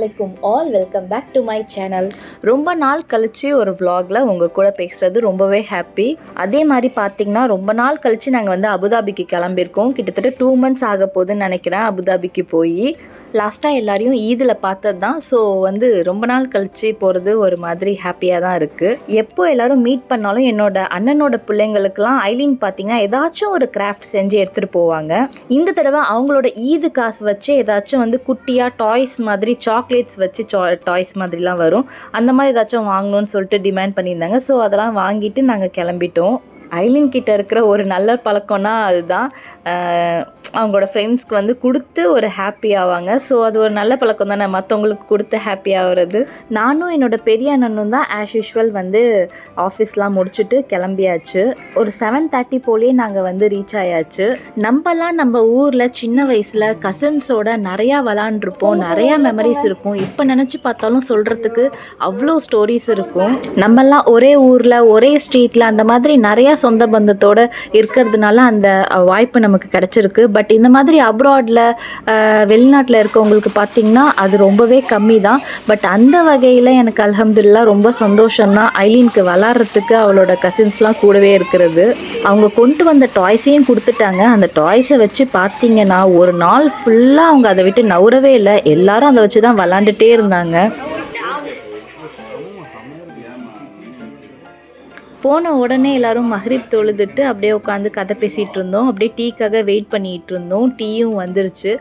alaikum all welcome back to my channel. ரொம்ப நாள் கழிச்சு ஒரு vlogல உங்கள் கூட பேசுகிறது ரொம்பவே ஹாப்பி அதே மாதிரி பார்த்தீங்கன்னா ரொம்ப நாள் கழிச்சு நாங்கள் வந்து அபுதாபிக்கு கிளம்பியிருக்கோம். கிட்டத்தட்ட டூ மந்த்ஸ் ஆக போகுதுன்னு நினைக்கிறேன் அபுதாபிக்கு போய். லாஸ்ட்டாக எல்லாரையும் ஈதில் பார்த்தது தான் ஸோ வந்து ரொம்ப நாள் கழித்து போகிறது ஒரு மாதிரி ஹாப்பியாக தான் இருக்குது எப்போ எல்லாரும் மீட் பண்ணாலும் என்னோட அண்ணனோட பிள்ளைங்களுக்குலாம் ஐலின் பார்த்தீங்கன்னா ஏதாச்சும் ஒரு கிராஃப்ட் செஞ்சு எடுத்துகிட்டு போவாங்க. இந்த தடவை அவங்களோட ஈது காசு வச்சு ஏதாச்சும் வந்து குட்டியாக டாய்ஸ் மாதிரி சாக்லேட்ஸ் வச்சு டாய்ஸ் மாதிரிலாம் வரும். அந்த மாதிரி ஏதாச்சும் வாங்கணும்னு சொல்லிட்டு டிமாண்ட் பண்ணியிருந்தாங்க. ஸோ அதெல்லாம் வாங்கிட்டு நாங்கள் கிளம்பிட்டோம். ஐலின் கிட்ட இருக்கிற ஒரு நல்ல பழக்கம்னா அதுதான். அவங்களோட ஃப்ரெண்ட்ஸ்க்கு வந்து கொடுத்து ஒரு ஹாப்பி ஆவாங்க. ஸோ அது ஒரு நல்ல பழக்கம் தானே? மற்றவங்களுக்கு கொடுத்து ஹாப்பி ஆகுறது. நானும் என்னோட பெரிய அண்ணனும் தான் ஆஸ் யூஷுவல் வந்து ஆஃபீஸ்லாம் முடிச்சுட்டு கிளம்பியாச்சு. ஒரு செவன் தேர்ட்டி போலேயே நாங்கள் வந்து ரீச் ஆயாச்சு. நம்மலாம் நம்ம ஊரில் சின்ன வயசில் கசின்ஸோட நிறையா விளாண்டுருப்போம் நிறையா மெமரிஸ் இருக்கும். இப்போ நினச்சி பார்த்தாலும் சொல்கிறதுக்கு அவ்வளோ அவ்வளோ ஸ்டோரிஸ் இருக்கும்? நம்மலாம் ஒரே ஊரில் ஒரே ஸ்ட்ரீட்டில் அந்த மாதிரி நிறையா சொந்த பந்தத்தோடு இருக்கிறதுனால அந்த வாய்ப்பு நமக்கு கிடச்சிருக்கு. பட் இந்த மாதிரி அப்ராடில் வெளிநாட்டில் இருக்கவங்களுக்கு பார்த்திங்கன்னா அது ரொம்பவே கம்மி தான் பட் அந்த வகையில் எனக்கு அலமதுல்லா ரொம்ப சந்தோஷம்தான். ஐலீனுக்கு விளாட்றதுக்கு அவளோட கசின்ஸ்லாம் கூடவே இருக்கிறது. அவங்க கொண்டு வந்த டாய்ஸையும் கொடுத்துட்டாங்க. அந்த டாய்ஸை வச்சு பார்த்தீங்கன்னா ஒரு நாள் ஃபுல்லாக அவங்க அதை விட்டு நவுறவே இல்லை. எல்லாரும் அதை வச்சு தான் விளாண்டுட்டே இருந்தாங்க. போன உடனே எல்லாரும் மஹ்ரிப் தொழுதுட்டு அப்படியே உட்காந்து கதை பேசிகிட்டு இருந்தோம். அப்படியே டீக்காக வெயிட் பண்ணிகிட்டு இருந்தோம். டீயும் வந்துருச்சு.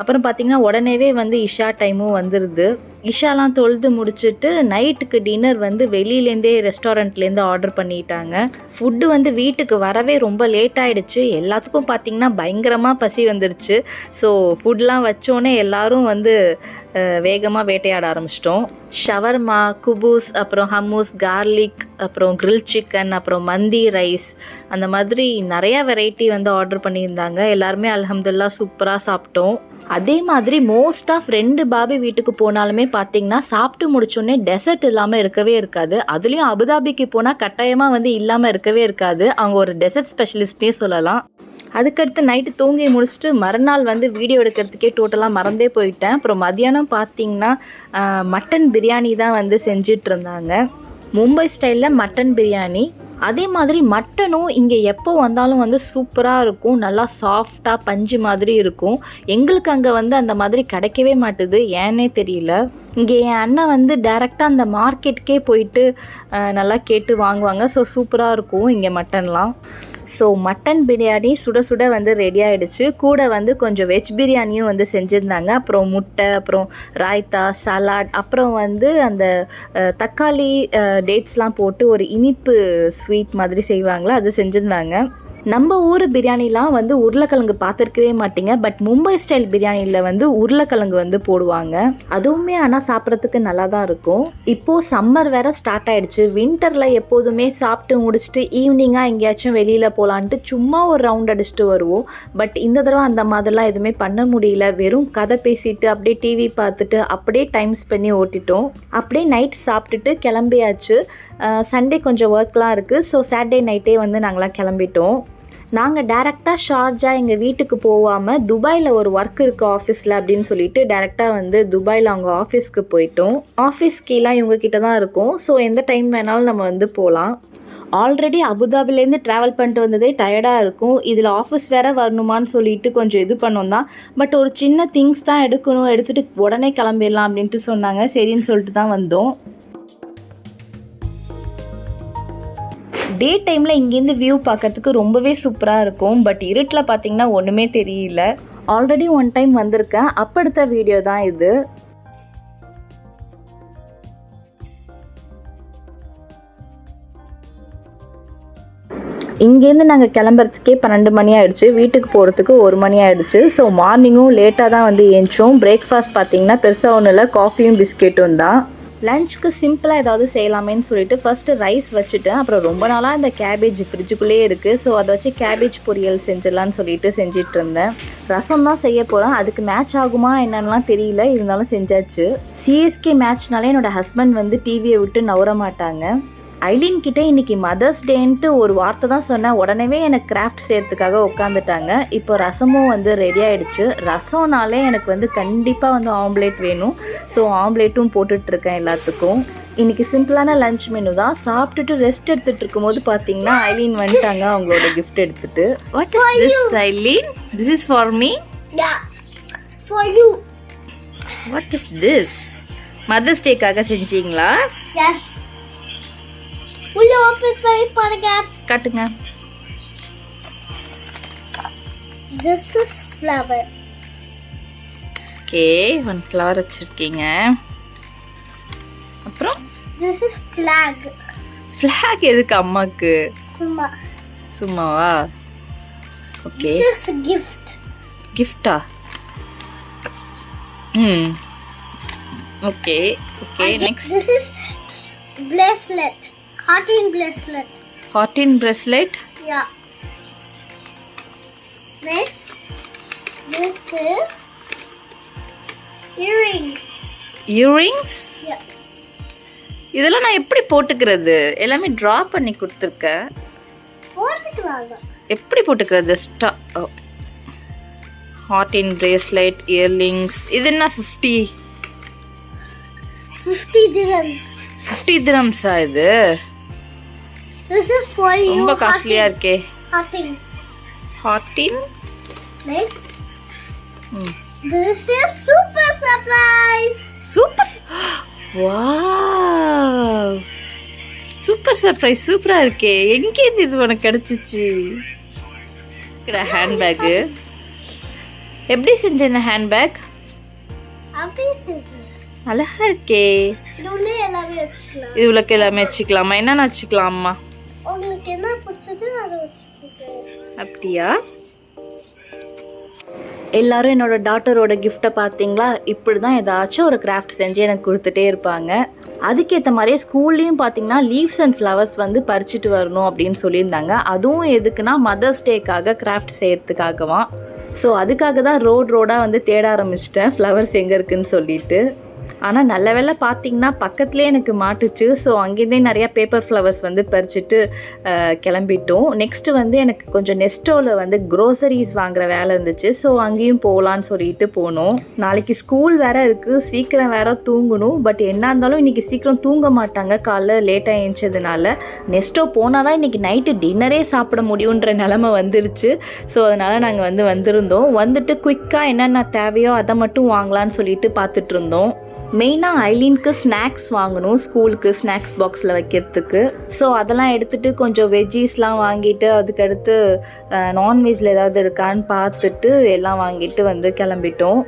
அப்புறம் பார்த்திங்கன்னா உடனேவே வந்து இஷா டைமும் வந்துடுது இஷாலாம் தொழுது முடிச்சுட்டு நைட்டுக்கு டின்னர் வந்து வெளியிலேருந்தே ரெஸ்டாரண்ட்லேருந்து ஆர்டர் பண்ணிட்டாங்க. ஃபுட்டு வந்து வீட்டுக்கு வரவே ரொம்ப லேட் ஆகிடுச்சு எல்லாத்துக்கும் பார்த்திங்கன்னா பயங்கரமாக பசி வந்துருச்சு. ஸோ ஃபுட்லாம் வச்சோன்னே எல்லோரும் வந்து வேகமாக வேட்டையாட ஆரம்பிச்சிட்டோம். ஷவர்மா குபூஸ் அப்புறம் ஹம்மூஸ் கார்லிக் அப்புறம் கிரில் சிக்கன் அப்புறம் மந்தி ரைஸ் அந்த மாதிரி நிறையா வெரைட்டி வந்து ஆர்டர் பண்ணியிருந்தாங்க. எல்லாருமே அலமதுல்லா சூப்பராக சாப்பிட்டோம். அதே மாதிரி மோஸ்ட் ஆஃப் ரெண்டு பாபி வீட்டுக்கு போனாலுமே பார்த்தீங்கன்னா சாப்பிட்டு முடிச்சோடனே டெசர்ட் இல்லாமல் இருக்கவே இருக்காது. அதுலேயும் அபுதாபிக்கு போனால் கட்டாயமாக வந்து இல்லாமல் இருக்கவே இருக்காது. அவங்க ஒரு டெசர்ட் ஸ்பெஷலிஸ்ட்னே சொல்லலாம். அதுக்கடுத்து நைட்டு தூங்கி முடிச்சுட்டு மறுநாள் வந்து வீடியோ எடுக்கிறதுக்கே டோட்டலாக மறந்தே போயிட்டேன். அப்புறம் மதியானம் பார்த்தீங்கன்னா மட்டன் பிரியாணி தான் வந்து செஞ்சிட்ருந்தாங்க மும்பை ஸ்டைலில் மட்டன் பிரியாணி. அதே மாதிரி மட்டனும் இங்கே எப்போ வந்தாலும் வந்து சூப்பராக இருக்கும். நல்லா சாஃப்டாக பஞ்சு மாதிரி இருக்கும். எங்களுக்கு அங்கே வந்து அந்த மாதிரி கிடைக்கவே மாட்டுது. ஏன்னே தெரியல. இங்கே என் அண்ணன் வந்து டைரெக்டாக அந்த மார்க்கெட்டுக்கே போயிட்டு நல்லா கேட்டு வாங்குவாங்க. ஸோ சூப்பராக இருக்கும் இங்கே மட்டன்லாம். ஸோ மட்டன் பிரியாணி சுட சுட வந்து ரெடி ஆகிடுச்சு கூட வந்து கொஞ்சம் வெஜ் பிரியாணியும் வந்து செஞ்சுருந்தாங்க. அப்புறம் முட்டை அப்புறம் ராய்த்தா சலாட் அப்புறம் வந்து அந்த தக்காளி டேட்ஸ்லாம் போட்டு ஒரு இனிப்பு ஸ்வீட் மாதிரி செய்வாங்களா அது செஞ்சுருந்தாங்க. நம்ம ஊர் பிரியாணிலாம் வந்து உருளைக்கிழங்கு பார்த்துருக்கவே மாட்டீங்க. பட் மும்பை ஸ்டைல் பிரியாணியில் வந்து உருளைக்கிழங்கு வந்து போடுவாங்க. அதுவுமே ஆனால் சாப்பிட்றதுக்கு நல்லா தான் இருக்கும். இப்போது சம்மர் வேற ஸ்டார்ட் ஆயிடுச்சு. வின்டரில் எப்போதுமே சாப்பிட்டு முடிச்சுட்டு ஈவினிங்காக எங்கேயாச்சும் வெளியில் போகலான்ட்டு சும்மா ஒரு ரவுண்ட் அடிச்சுட்டு வருவோம். பட் இந்த தடவை அந்த மாதிரிலாம் எதுவுமே பண்ண முடியல. வெறும் கதை பேசிட்டு அப்படியே டிவி பார்த்துட்டு அப்படியே டைம் பண்ணி ஓட்டிட்டோம். அப்படியே நைட் சாப்பிட்டுட்டு கிளம்பியாச்சு. சண்டே கொஞ்சம் ஒர்க்லாம் இருக்குது ஸோ சாட்டர்டே நைட்டே வந்து நாங்களாம் கிளம்பிட்டோம். நாங்கள் டேரெக்டாக ஷார்ஜா எங்கள் வீட்டுக்கு போகாமல் துபாயில் ஒரு ஒர்க் இருக்குது ஆஃபீஸில் அப்படின்னு சொல்லிட்டு டேரெக்டாக வந்து துபாயில் அவங்க ஆஃபீஸ்க்கு போயிட்டோம். ஆஃபீஸ் கீழே இவங்க கிட்ட தான் இருக்கும். ஸோ எந்த டைம் வேணாலும் நம்ம வந்து போகலாம் ஆல்ரெடி அபுதாபிலேருந்து ட்ராவல் பண்ணிட்டு வந்ததே டயர்டாக இருக்கும். இதில் ஆஃபீஸ் வேறு வரணுமான்னு சொல்லிட்டு கொஞ்சம் இது பண்ணோம் தான். பட் ஒரு சின்ன திங்ஸ் தான் எடுக்கணும். எடுத்துகிட்டு உடனே கிளம்பிடலாம் அப்படின்ட்டு சொன்னாங்க. சரின்னு சொல்லிட்டு தான் வந்தோம். டே டைமில் இங்கேருந்து வியூ பார்க்கறதுக்கு ரொம்பவே சூப்பராக இருக்கும். பட் இருட்டில் பார்த்தீங்கன்னா ஒன்றுமே தெரியல. ஆல்ரெடி ஒன் டைம் வந்திருக்கேன். அப்போ எடுத்த வீடியோ தான் இது. இங்கேருந்து நாங்கள் கிளம்புறதுக்கே பன்னெண்டு மணி ஆகிடுச்சு வீட்டுக்கு போகிறதுக்கு ஒரு மணி ஆகிடுச்சு ஸோ மார்னிங்கும் லேட்டாக தான் வந்து ஏஞ்சோம் பிரேக்ஃபாஸ்ட் பார்த்தீங்கன்னா பெருசாக ஒன்றும் இல்லை காஃபியும் பிஸ்கெட்டும் தான். லஞ்சுக்கு சிம்பிளாக ஏதாவது செய்யலாமேன்னு சொல்லிட்டு ஃபஸ்ட்டு ரைஸ் வச்சுட்டேன் அப்புறம் ரொம்ப நாளாக இந்த கேபேஜ் ஃப்ரிட்ஜுக்குள்ளேயே இருக்குது ஸோ அதை வச்சு கேபேஜ் பொரியல் செஞ்சிடலான்னு சொல்லிட்டு செஞ்சிட்டு இருந்தேன். ரசம் தான் செய்ய போகிறேன் அதுக்கு மேட்ச் ஆகுமா என்னன்னுலாம் தெரியல. இருந்தாலும் செஞ்சாச்சு. சிஎஸ்கே மேட்ச்னாலே என்னோட ஹஸ்பண்ட் வந்து டிவியை விட்டு நவர மாட்டாங்க. ஐலின் கிட்ட இன்னைக்கு மதர்ஸ் டேன்ட்டு ஒரு வார்த்தை தான் சொன்னேன். உடனே எனக்கு கிராஃப்ட் செய்யறதுக்காக உட்காந்துட்டாங்க இப்போ ரசமும் வந்து ரெடி ஆயிடுச்சு. ரசம்னாலே எனக்கு வந்து கண்டிப்பாக வந்து ஆம்லேட் வேணும். ஸோ ஆம்லேட்டும் போட்டுட்ருக்கேன் எல்லாத்துக்கும். இன்னைக்கு சிம்பிளான லஞ்ச் மெனு தான். சாப்பிட்டுட்டு ரெஸ்ட் எடுத்துட்டு இருக்கும்போது பார்த்தீங்கன்னா ஐலின் வந்துட்டாங்க அவங்களோட கிஃப்ட் எடுத்துட்டு. What is this Eileen? This is for me. For you. What is this mother's டேக்காக செஞ்சீங்களா. உள்ள ஓபன் பண்ணி பாருங்க. காட்டுங்க. This is flower. Okay one flower வச்சுருக்கீங்க. அப்புறம்? This is flag. ஃப்ளாக் எதுக்கு அம்மாக்கு? சும்மா. சும்மாவா? Okay This is a gift. கிஃப்டா ம் okay okay I get- next This is bracelet. Cotton bracelet. Yeah. Next, this is earrings. Earrings Yeah. இதெல்லாம் நான் எப்படி போட்டுக்கிறது எல்லாமே ட்ரா பண்ணி கொடுத்துருக்கேன் போட்டுக்கலாங்க எப்படி போட்டுக்கிறது ஸ்டா ஹாட்டின் பிரேஸ்லெட் இயர்லிங்ஸ் இது என்ன ஃபிஃப்டி ஃபிஃப்டி dirhams. ஃபிஃப்டி திரம்ஸா இது This is for you. ரொம்ப காஸ்ட்லியா இருக்கே. Cotton. ஹாட்டின் Next, this is super surprise. Super wow super surprise சூப்பரா இருக்கே. எங்கேருந்து இது உனக்கு கிடைச்சிச்சு? ஹேண்ட்பேக்கு எப்படி செஞ்ச இந்த ஹேண்ட்பேக். அழகா இருக்கே. இது உள்ளே எல்லாமே வச்சுக்கலாமா. என்னென்ன வச்சுக்கலாமா உங்களுக்கு என்ன பிடிச்சதோ அதை வச்சுக்கோங்க. அப்படியா? எல்லாரும் என்னோட டாட்டரோட கிஃப்ட்டை பார்த்தீங்களா? இப்படி தான் ஏதாச்சும் ஒரு கிராஃப்ட் செஞ்சு எனக்கு கொடுத்துட்டே இருப்பாங்க. அதுக்கேற்ற மாதிரியே ஸ்கூல்லையும் பார்த்தீங்கன்னா லீவ்ஸ் அண்ட் ஃப்ளவர்ஸ் வந்து பறிச்சுட்டு வரணும் அப்படின்னு சொல்லியிருந்தாங்க. அதுவும் எதுக்குன்னா மதர்ஸ் டேக்காக கிராஃப்ட் செய்யறதுக்காகவாம் ஸோ அதுக்காக தான் ரோட் ரோடாக வந்து தேட ஆரம்பிச்சிட்டேன். ஃப்ளவர்ஸ் எங்கே இருக்குன்னு சொல்லிட்டு. ஆனால் நல்ல வேளை பார்த்தீங்கன்னா பக்கத்துலேயே எனக்கு மாட்டுச்சு. ஸோ அங்கேருந்தே நிறையா பேப்பர் ஃப்ளவர்ஸ் வந்து பறிச்சுட்டு கிளம்பிட்டோம். நெக்ஸ்ட்டு வந்து எனக்கு கொஞ்சம் நெஸ்டோவில் வந்து க்ரோசரிஸ் வாங்குற வேலை இருந்துச்சு. ஸோ அங்கேயும் போகலான்னு சொல்லிட்டு போனோம். நாளைக்கு ஸ்கூல் வேறு இருக்குது சீக்கிரம் வேற தூங்கணும். பட் என்ன இருந்தாலும் இன்றைக்கி சீக்கிரம் தூங்க மாட்டாங்க. காலைல லேட்டாக எழுந்ததுனால நெஸ்டோ போனால் தான் இன்றைக்கி நைட்டு டின்னரே சாப்பிட முடியுன்ற நிலமை வந்துருச்சு. ஸோ அதனால் நாங்கள் வந்து வந்திருந்தோம். வந்துட்டு குயிக்காக என்னென்ன தேவையோ அதை மட்டும் வாங்கலான்னு சொல்லிட்டு பார்த்துட்ருந்தோம் மெயினாக ஐலீனுக்கு ஸ்நாக்ஸ் வாங்கணும் ஸ்கூலுக்கு ஸ்நாக்ஸ் பாக்ஸில் வைக்கிறதுக்கு. ஸோ அதெல்லாம் எடுத்துகிட்டு கொஞ்சம் வெஜ்ஜீஸ்லாம் வாங்கிட்டு அதுக்கடுத்து நான்வெஜ்ஜில் ஏதாவது இருக்கான்னு பார்த்துட்டு எல்லாம் வாங்கிட்டு வந்து கிளம்பிட்டோம்.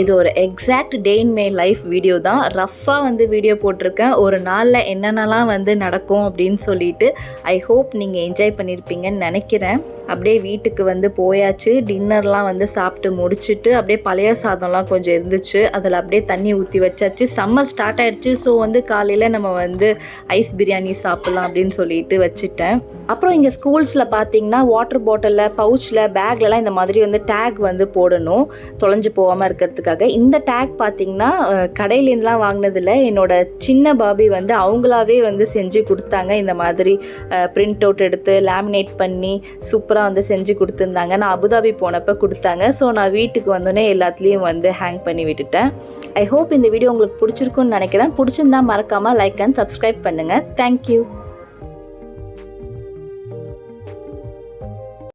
இது ஒரு exact day in my life video தான். ரஃப்பாக வந்து வீடியோ போட்டிருக்கேன். ஒரு நாளில் என்னென்னலாம் வந்து நடக்கும் அப்படின்னு சொல்லிட்டு ஐ ஹோப் நீங்கள் என்ஜாய் பண்ணியிருப்பீங்கன்னு நினைக்கிறேன். அப்படியே வீட்டுக்கு வந்து போயாச்சு. டின்னர்லாம் வந்து சாப்பிட்டு முடிச்சுட்டு அப்படியே பழைய சாதம்லாம் கொஞ்சம் இருந்துச்சு. அதில் அப்படியே தண்ணி ஊற்றி வச்சாச்சு. சம்மர் ஸ்டார்ட் ஆயிடுச்சு. ஸோ வந்து காலையில் நம்ம வந்து ஐஸ் பிரியாணி சாப்பிட்லாம் அப்படின்னு சொல்லிட்டு வச்சுட்டேன். அப்புறம் இங்கே ஸ்கூல்ஸில் பார்த்தீங்கன்னா வாட்டர் பாட்டிலில் பவுச்சில் பேக்லலாம் இந்த மாதிரி வந்து டேக் வந்து போடணும். தொலைஞ்சு போகாமல் இருக்கிறதுக்கு பண்ணுறதுக்காக இந்த டேக் பார்த்தீங்கன்னா கடையிலேருந்துலாம் வாங்கினதில் என்னோட சின்ன பாபி வந்து அவங்களாவே வந்து செஞ்சு கொடுத்தாங்க. இந்த மாதிரி பிரிண்ட் அவுட் எடுத்து லேமினேட் பண்ணி சூப்பராக வந்து செஞ்சு கொடுத்துருந்தாங்க. நான் அபுதாபி போனப்போ கொடுத்தாங்க. ஸோ நான் வீட்டுக்கு வந்தோடனே எல்லாத்துலேயும் வந்து ஹேங் பண்ணி விட்டுட்டேன். ஐ ஹோப் இந்த வீடியோ உங்களுக்கு பிடிச்சிருக்குன்னு நினைக்கிறேன். பிடிச்சிருந்தா மறக்காமல் லைக் அண்ட் சப்ஸ்கிரைப் பண்ணுங்கள் தேங்க்யூ